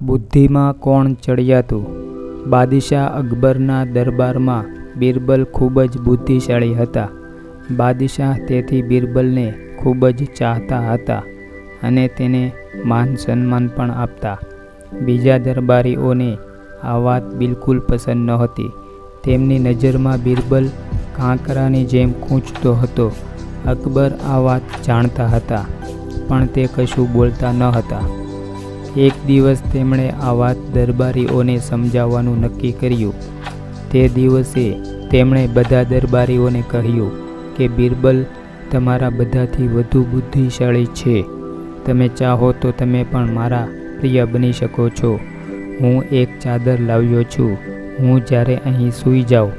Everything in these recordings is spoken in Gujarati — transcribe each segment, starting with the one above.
બુદ્ધિમાં કોણ ચડિયાતું? બાદશાહ અકબરના દરબારમાં બિરબલ ખૂબ જ બુદ્ધિશાળી હતા. બાદશાહ તેથી બિરબલને ખૂબ જ ચાહતા હતા અને તેને માન સન્માન પણ આપતા. બીજા દરબારીઓને આ વાત બિલકુલ પસંદ નહોતી. તેમની નજરમાં બિરબલ કાંકરાની જેમ ખૂંચતો હતો. અકબર આ વાત જાણતા હતા, પણ તે કશું બોલતા ન હતા. એક દિવસ તેમણે આ વાત દરબારીઓને સમજાવવાનું નક્કી કર્યું. તે દિવસે તેમણે બધા દરબારીઓને કહ્યું કે, બિરબલ, તમારા બધાથી વધુ બુદ્ધિશાળી છે. તમે ચાહો તો તમે પણ મારા પ્રિય બની શકો છો. હું એક ચાદર લાવ્યો છું. હું જ્યારે અહીં સૂઈ જાઉં,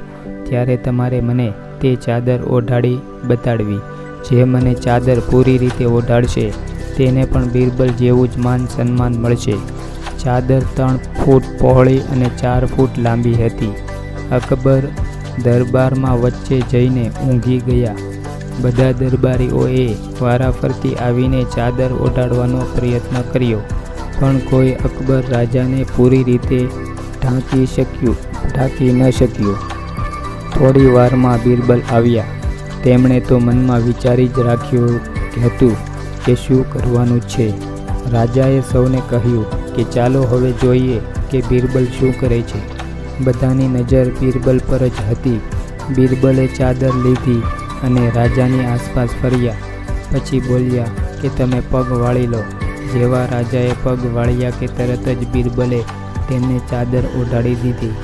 ત્યારે તમારે મને તે ચાદર ઓઢાડી બતાડવી. જે મને ચાદર પૂરી રીતે ઓઢાડશે તેને પણ બિરબલ જેવું જ માન સન્માન મળશે. ચાદર ત્રણ ફૂટ પહોળી અને ચાર ફૂટ લાંબી હતી. અકબર દરબારમાં વચ્ચે જઈને ઊંઘી ગયા. બધા દરબારીઓએ વારાફરતી આવીને ચાદર ઓઢાડવાનો પ્રયત્ન કર્યો, પણ કોઈ અકબર રાજાને પૂરી રીતે ઢાંકી શક્યું, ઢાંકી ન શક્યું. થોડી વારમાં બિરબલ આવ્યા. તેમણે તો મનમાં વિચારી જ રાખ્યું હતું કે શું કરવાનું છે? રાજાએ સૌને કહ્યું કે ચાલો હવે જોઈએ કે બિરબલ શું કરે છે. બધાની નજર બિરબલ પર જ હતી. બિરબલે ચાદર લીધી અને રાજાની આસપાસ ફર્યા. પછી બોલ્યા કે તમે પગ વાળી લો. જેવા રાજાએ પગ વાળ્યા કે તરત જ બિરબલે તેમને ચાદર ઓઢાડી દીધી.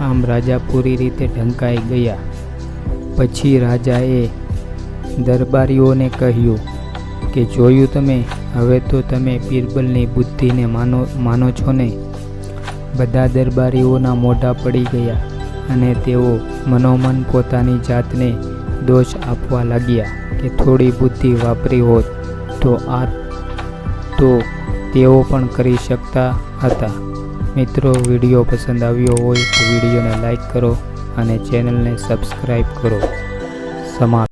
આમ રાજા પૂરી રીતે ઢંકાઈ ગયા. પછી રાજાએ દરબારીઓને કહ્યું કે જોયું તમે? હવે તો તમે બિરબલની બુદ્ધિને માનો માનો છો ને બધા દરબારીઓના મોઢા પડી ગયા અને તેઓ મનોમન પોતાની જાતને દોષ આપવા લાગ્યા કે થોડી બુદ્ધિ વાપરી હોત તો આ, તો તેઓ પણ કરી શકતા હતા. મિત્રો, વીડિયો પસંદ આવ્યો હોય તો વિડીયોને લાઈક કરો અને ચેનલને સબસ્ક્રાઈબ કરો. સમાપ્ત.